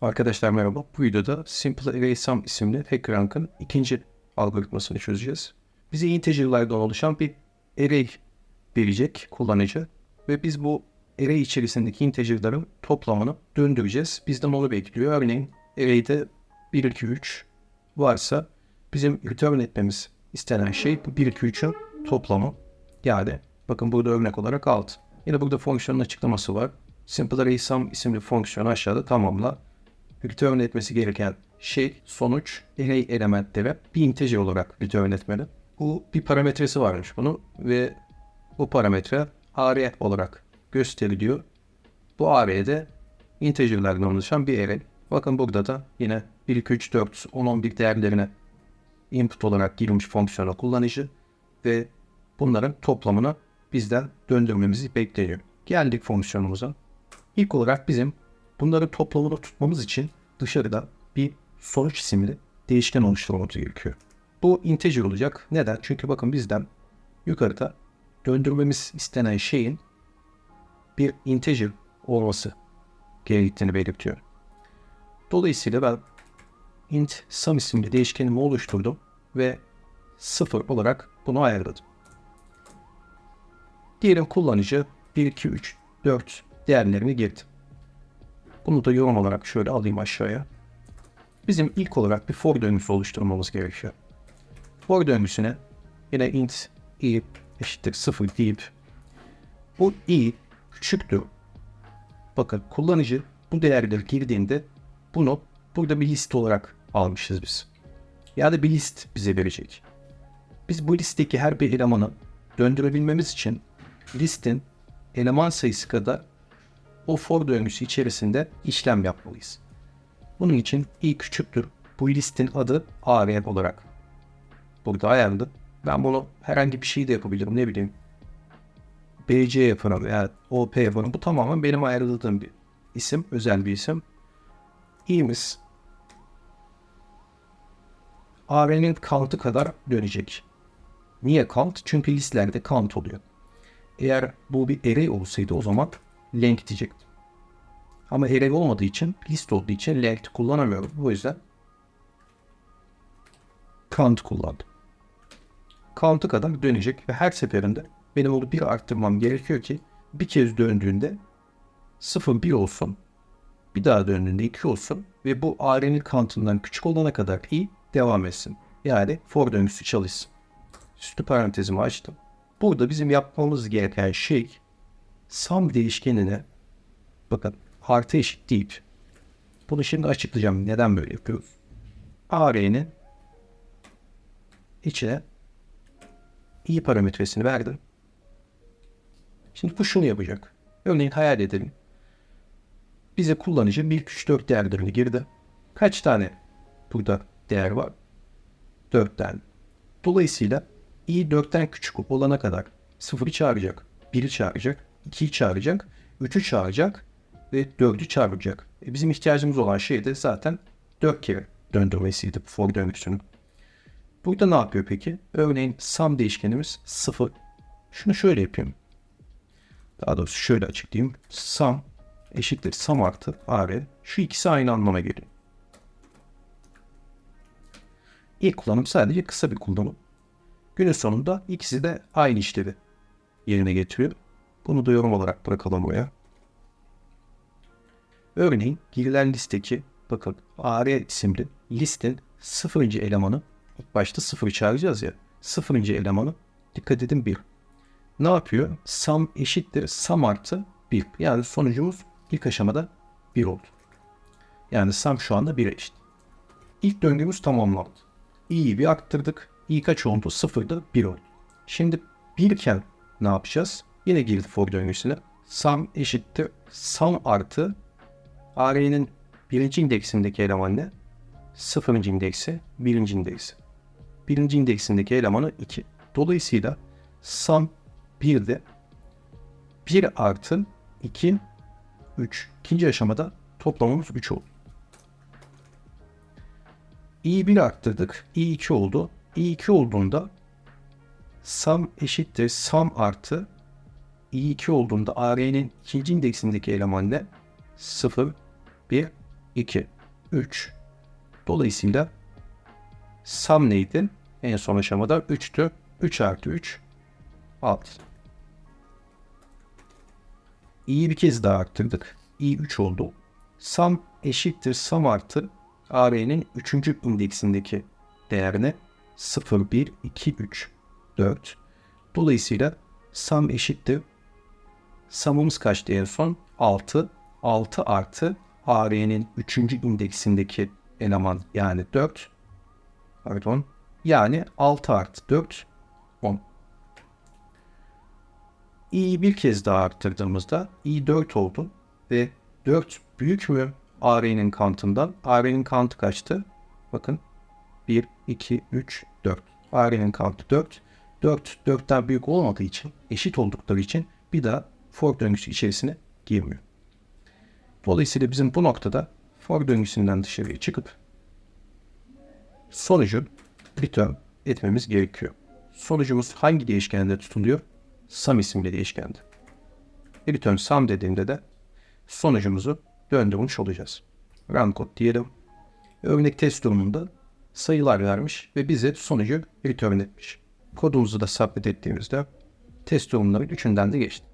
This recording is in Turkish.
Arkadaşlar merhaba. Bu videoda Simple Array Sum isimli HackerRank'ın ikinci algoritmasını çözeceğiz. Bize integer'lardan oluşan bir array verecek kullanıcı ve biz bu array içerisindeki integer'ların toplamını döndüreceğiz. Bizden onu bekliyor. Örneğin array'de 1, 2, 3 varsa bizim return etmemiz istenen şey bu 1, 2, 3'ün toplamı. Yani bakın burada örnek olarak 6. Yine burada fonksiyonun açıklaması var. Simple Array Sum isimli fonksiyonu aşağıda tamamla. Return etmesi gereken şey sonuç array elementleri bir integer olarak return etmeli. Bu bir parametresi varmış bunun ve bu parametre array olarak gösteriliyor. Bu array'de integerlerden oluşan bir array. Bakın burada da yine 1, 2, 3, 4, 10, 11 değerlerine input olarak girmiş fonksiyonu kullanıcı ve bunların toplamını bizden döndürmemizi bekleniyor. Geldik fonksiyonumuza. İlk olarak bizim bunların toplamını tutmamız için dışarıda bir sonuç isimli değişken oluşturmamız gerekiyor. Bu integer olacak. Neden? Çünkü bakın bizden yukarıda döndürmemiz istenen şeyin bir integer olması gerektiğini belirtiyor. Dolayısıyla ben int sum isimli değişkenimi oluşturdum ve 0 olarak bunu ayarladım. Diyelim kullanıcı 1, 2, 3, 4 değerlerini girdi. Bunu da yorum olarak şöyle alayım aşağıya. Bizim ilk olarak bir for döngüsü oluşturmamız gerekiyor. For döngüsüne yine int i eşittir 0 deyip bu i küçüktür. Bakın kullanıcı bu değerleri girdiğinde bunu burada bir list olarak almışız biz. Yani bir list bize verecek. Biz bu listteki her bir elemanı döndürebilmemiz için listin eleman sayısı kadar o for döngüsü içerisinde işlem yapmalıyız. Bunun için i küçüktür. Bu listin adı array olarak burada ayarlı. Ben bunu herhangi bir şey de yapabilirim. Ne bileyim BC yaparım veya OP yaparım. Bu tamamen benim ayarladığım bir isim. Özel bir isim. i'miz array'nin count'ı kadar dönecek. Niye count? Çünkü listelerde count oluyor. Eğer bu bir array olsaydı o zaman length diyecektim. Ama array olmadığı için, list olduğu için length kullanamıyorum. O yüzden count kullandım. Count'u kadar dönecek ve her seferinde benim onu bir arttırmam gerekiyor ki bir kez döndüğünde 0 1 olsun. Bir daha döndüğünde 2 olsun ve bu array'nin count'ından küçük olana kadar i devam etsin. Yani for döngüsü çalışsın. Üstü parantezimi açtım. Burada bizim yapmamız gereken şey sum değişkenine bakın artı eşit deyip bunu şimdi açıklayacağım. Neden böyle yapıyoruz? Array'nin içine i parametresini verdim. Şimdi bu şunu yapacak. Örneğin hayal edelim. Bize kullanıcı 1, 3, 4 değerlerini girdi. Kaç tane burada değer var? 4 tane. Dolayısıyla i 4'ten küçük olana kadar 0'ı çağıracak, 1'i çağıracak, 2'yi çağıracak, 3'ü çağıracak ve 4'ü çağıracak. E bizim ihtiyacımız olan şey de zaten 4 kere döndürmesiydi for döngüsünün. Burada ne yapıyor peki? Örneğin sum değişkenimiz 0. Şunu şöyle yapayım. Daha doğrusu şöyle açıklayayım. Sum eşittir sum artı array. Şu ikisi aynı anlama geliyor. İlk kullanım sadece kısa bir kullanım. Günün sonunda ikisi de aynı işlevi yerine getiriyor. Bunu da yorum olarak bırakalım buraya. Örneğin girilen listeki bakın AR isimli listin sıfırıncı elemanı ilk başta sıfırı çağıracağız ya. Sıfırıncı elemanı dikkat edin 1. Ne yapıyor? Sum eşittir sum artı 1. Yani sonucumuz ilk aşamada 1 oldu. Yani sum şu anda 1'e eşit. İlk döngümüz tamamlandı. i'yi bir arttırdık. i kaç oldu? 0'da 1 oldu. Şimdi 1 iken ne yapacağız? Yine girdi for döngüsüne. Sum eşittir sum artı array'nin birinci indeksindeki eleman ne? Sıfırıncı indeksi, birinci indeksi. Birinci indeksindeki elemanı 2. Dolayısıyla sum 1'de 1 artı 2, 3. İkinci aşamada toplamımız 3 oldu. i 1 arttırdık. i 2 oldu. i 2 olduğunda sum eşittir sum artı i 2 olduğunda array'nin ikinci indeksindeki eleman ne? 0, 1, 2, 3. Dolayısıyla sum neydi? En son aşamada 3'tü. 3 artı 3, 6. i'yi bir kez daha arttırdık. i 3 oldu. Sum eşittir sum artı AR'nin 3. indeksindeki değerine 0, 1, 2, 3, 4. Dolayısıyla sum eşittir. Sum'umuz kaçtı en son? 6. 6 artı AR'nin 3. indeksindeki eleman yani 4. Pardon. Yani 6 artı 4, 10. i'yi bir kez daha arttırdığımızda i 4 oldu ve 4 büyük mü AR'nin kantından? AR'nin kantı kaçtı? Bakın 1, 2, 3, 4. AR'nin kantı 4. 4, 4'ten büyük olmadığı için, eşit oldukları için bir daha for döngüsü içerisine girmiyor. Dolayısıyla bizim bu noktada for döngüsünden dışarıya çıkıp sonucu return etmemiz gerekiyor. Sonucumuz hangi değişkende tutuluyor? Sum isimli değişkende. Return sum dediğimde de sonucumuzu döndürmüş olacağız. Run code diyelim. Örnek test durumunda sayılar vermiş ve bize sonucu return etmiş. Kodumuzu da submit ettiğimizde test durumların üçünden de geçti.